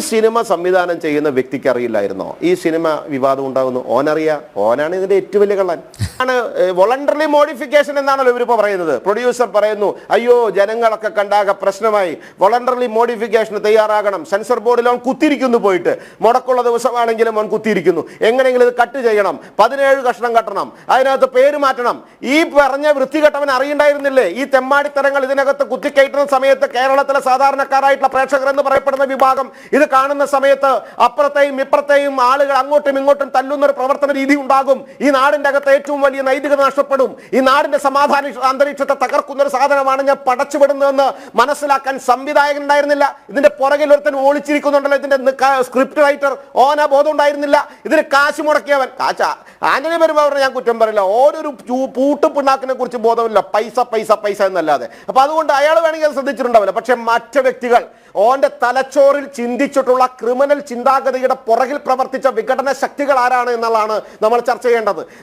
Cinema സംവിധാനം ചെയ്യുന്ന വ്യക്തിക്ക് അറിയില്ലായിരുന്നോ? ഈ സിനിമ വിവാദം ഉണ്ടാകുന്നു. ഓനറിയ. ഓനാണ് ഇതിന്റെ ഏറ്റവും വലിയ കള്ളൻ. ആണ് വോളണ്ടറി മോഡിഫിക്കേഷൻ എന്നാണല്ലോ ഇവരിപ്പോ പറയുന്നത്. പ്രൊഡ്യൂസർ പറയുന്നു അയ്യോ ജനങ്ങളൊക്കെ കണ്ടാകെ പ്രശ്നമായി. വോളണ്ടറി മോഡിഫിക്കേഷന് തയ്യാറാകണം. സെൻസർ ബോർഡിൽ അവൻ കുത്തിയിരിക്കുന്നു പോയിട്ട്. മുടക്കുള്ള ദിവസമാണെങ്കിലും അവൻ കുത്തിയിരിക്കുന്നു. എങ്ങനെയെങ്കിലും ഇത് കട്ട് ചെയ്യണം. പതിനേഴ് കഷ്ണം കട്ടണം. അതിനകത്ത് പേര് മാറ്റണം. ഈ പറഞ്ഞ വൃത്തികെട്ടവൻ അറിയണ്ടായിരുന്നില്ലേ? ഈ തെമ്മാടിത്തരങ്ങൾ ഇതിനകത്ത് കുത്തിക്കയറ്റുന്ന സമയത്ത് കേരളത്തിലെ സാധാരണക്കാരായിട്ടുള്ള പ്രേക്ഷകർ എന്ന് പറയപ്പെടുന്ന വിഭാഗം ഇത് കാണുന്ന സമയത്ത് അപ്പുറത്തെയും ഇപ്പുറത്തെയും ആളുകൾ അങ്ങോട്ടും ഇങ്ങോട്ടും തല്ലുന്ന ഒരു പ്രവർത്തന രീതി ഉണ്ടാകും. ഈ നാടിന്റെ അകത്ത് ഏറ്റവും വലിയ നൈതികത നഷ്ടപ്പെടും ഈ നാടിന്റെ സമാധാന അന്തരീക്ഷത്തെ തകർക്കുന്ന ഒരു സാധനമാണ് ഞാൻ പടച്ചുവിടുന്നതെന്ന് മനസ്സിലാക്കാൻ സംവിധായകൻ ഉണ്ടായിരുന്നില്ല. ഇതിന്റെ പുറകിൽ ഒരുത്തൻ ഒളിച്ചിരിക്കുന്നുണ്ടല്ലോ ഇതിന്റെ സ്ക്രിപ്റ്റ് റൈറ്റർ ഓന ബോധം ഉണ്ടായിരുന്നില്ല. ഇതിന് കാശ് മുടക്കിയവൻ. കാശ ആന്റണി പെരുമാറിനെ ഞാൻ കുറ്റം പറയില്ല. ഓരോരു പൂട്ട് പിണ്ണാക്കിനെ കുറിച്ച് ബോധമില്ല. പൈസ പൈസ പൈസ എന്നല്ലാതെ. അപ്പൊ അതുകൊണ്ട് അയാൾ വേണമെങ്കിൽ ശ്രദ്ധിച്ചിട്ടുണ്ടാവില്ല. പക്ഷെ മറ്റു വ്യക്തികൾ ഓന്റെ തലച്ചോറിൽ ചിന്തിച്ചിട്ടുള്ള ക്രിമിനൽ ചിന്താഗതിയുടെ പുറകിൽ പ്രവർത്തിച്ച വിഘടന ശക്തികൾ ആരാണ് എന്നുള്ളതാണ് നമ്മൾ ചർച്ച ചെയ്യേണ്ടത്.